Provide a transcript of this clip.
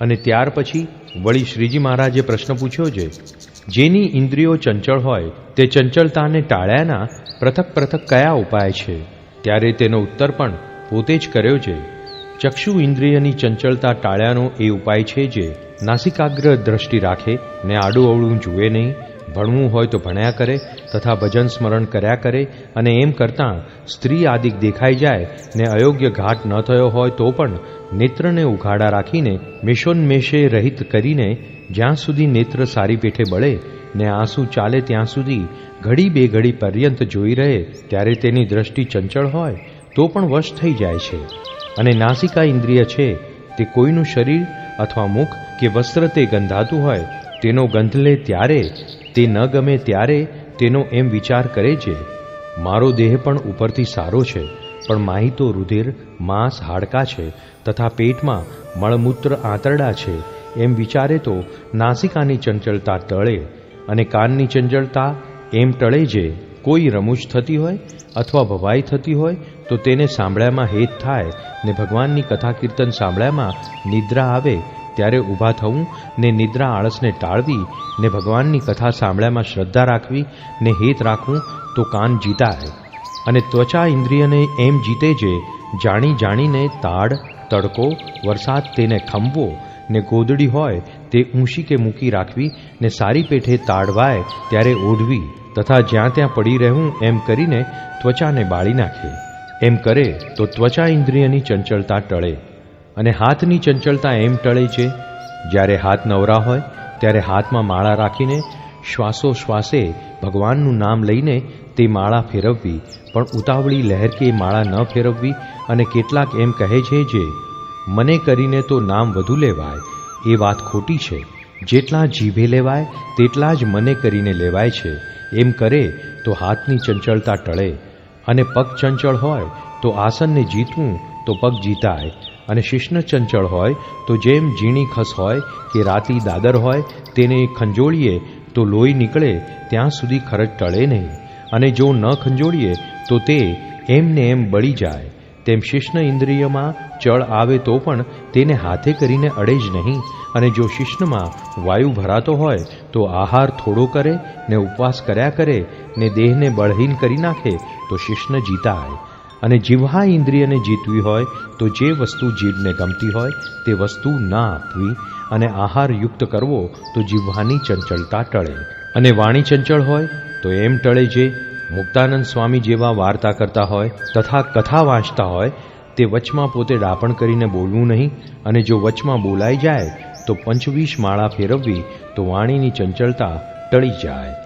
અને ત્યાર પછી વળી શ્રીજી મહારાજે પ્રશ્ન પૂછ્યો છે, જેની ઇન્દ્રિયો ચંચળ હોય તે ચંચળતાને ટાળ્યાના પૃથક પૃથક કયા ઉપાય છે? ત્યારે તેનો ઉત્તર પણ પોતે જ કર્યો છે, ચક્ષુ ઇન્દ્રિયની ચંચળતા ટાળ્યાનો એ ઉપાય છે જે નાસિકાગ્ર દ્રષ્ટિ રાખે ને આડું અવળું જુએ નહીં ભણવું હોય તો ભણ્યા કરે તથા ભજન સ્મરણ કર્યા કરે અને એમ કરતાં સ્ત્રી આદિક દેખાઈ જાય ને અયોગ્ય ઘાટ ન થયો હોય તો પણ નેત્રને ઉઘાડા રાખીને મેષોન્મેષે રહિત કરીને જ્યાં સુધી નેત્ર સારી પેઠે બળે ને આંસુ ચાલે ત્યાં સુધી ઘડી બે ઘડી પર્યંત જોઈ રહે ત્યારે તેની દ્રષ્ટિ ચંચળ હોય તો પણ વશ થઈ જાય છે. અને નાસિકા ઇન્દ્રિય છે તે કોઈનું શરીર અથવા મુખ કે વસ્ત્ર તે ગંધાતું હોય તેનો ગંધ લે ત્યારે તે ન ગમે ત્યારે તેનો એમ વિચાર કરે છે, મારો દેહ પણ ઉપરથી સારો છે, પણ માહિતો રુધિર, માંસ, હાડકાં છે, તથા પેટમાં મળમૂત્ર આંતરડા છે. એમ વિચારે તો નાસિકાની ચંચળતા ટળે અને કાનની ચંચળતા એમ ટળે જે કોઈ રમૂજ થતી હોય અથવા ભવાઈ થતી હોય તો તેને સાંભળ્યામાં હેત થાય ને ભગવાનની કથા કીર્તન સાંભળ્યામાં નિદ્રા આવે ત્યારે ઊભા થવું, ને નિદ્રા આળસને ટાળવી, ને ભગવાનની કથા સાંભળ્યામાં શ્રદ્ધા રાખવી, ને હેત રાખવું, તો કાન જીતાય. અને ત્વચા ઇન્દ્રિયને એમ જીતે જે, જાણી જાણીને તાડ, તડકો, વરસાદ તેને ખંભવો ને ગોદડી હોય, તે ઊંશી કે મૂકી રાખવી, ને સારી પેઠે તાડવાય, ત્યારે ઓઢવી, તથા જ્યાં ત્યાં પડી રહેવું, એમ કરીને ત્વચાને બાળી નાખે. એમ કરે, તો ત્વચા ઇન્દ્રિયની ચંચળતા ટળે. અને હાથની ચંચળતા એમ ટળે છે, જ્યારે હાથ નવરા હોય, ત્યારે હાથમાં માળા રાખીને શ્વાસોશ્વાસે ભગવાનનું નામ લઈને તે માળા ફેરવવી, પણ ઉતાવળી લહેર કે માળા ન ફેરવવી અને કેટલાક એમ કહે છે જે, મને કરીને તો નામ વધુ લેવાય, એ વાત ખોટી છે. જેટલા જીભે લેવાય, તેટલા જ મને કરીને લેવાય છે. એમ કરે તો હાથની ચંચળતા ટળે. અને પગ ચંચળ હોય, તો આસનને જીતવું, તો પગ જીતાય. અને શિષ્ણ ચંચળ હોય તો જેમ ઝીણી ખસ હોય કે રાતી દાદર હોય તેને ખંજોળીએ તો લોહી નીકળે ત્યાં સુધી ખરજ ટળે નહીં. અને જો ન ખંજોળીએ તો તે એમને એમ બળી જાય. તેમ શિષ્ણ ઇન્દ્રિયમાં ચળ આવે તો પણ તેને હાથે કરીને અડે જ નહીં. અને જો શિષ્ણમાં વાયુ ભરાતો હોય તો આહાર થોડો કરે, ને ઉપવાસ કર્યા કરે, ને દેહને બળહીન કરી નાખે તો શિષ્ણ જીતાય. અને જીવહા ઇન્દ્રિયને જીતવી હોય, તો જે વસ્તુ જીભને ગમતી હોય, તે વસ્તુ ના આપવી અને આહાર યુક્ત કરવો, તો જીવહાની ચંચળતા ટળે. અને વાણી ચંચળ હોય, તો એમ ટળે જે મુક્તાનંદ સ્વામી જેવા વાર્તા કરતા હોય, તથા કથા વાંચતા હોય, તે વચમાં પોતે ડાપણ કરીને બોલવું નહીં અને જો વચમાં બોલાઈ જાય, તો પંચવીસ માળા ફેરવવી, તો વાણીની ચંચળતા ટળી જાય.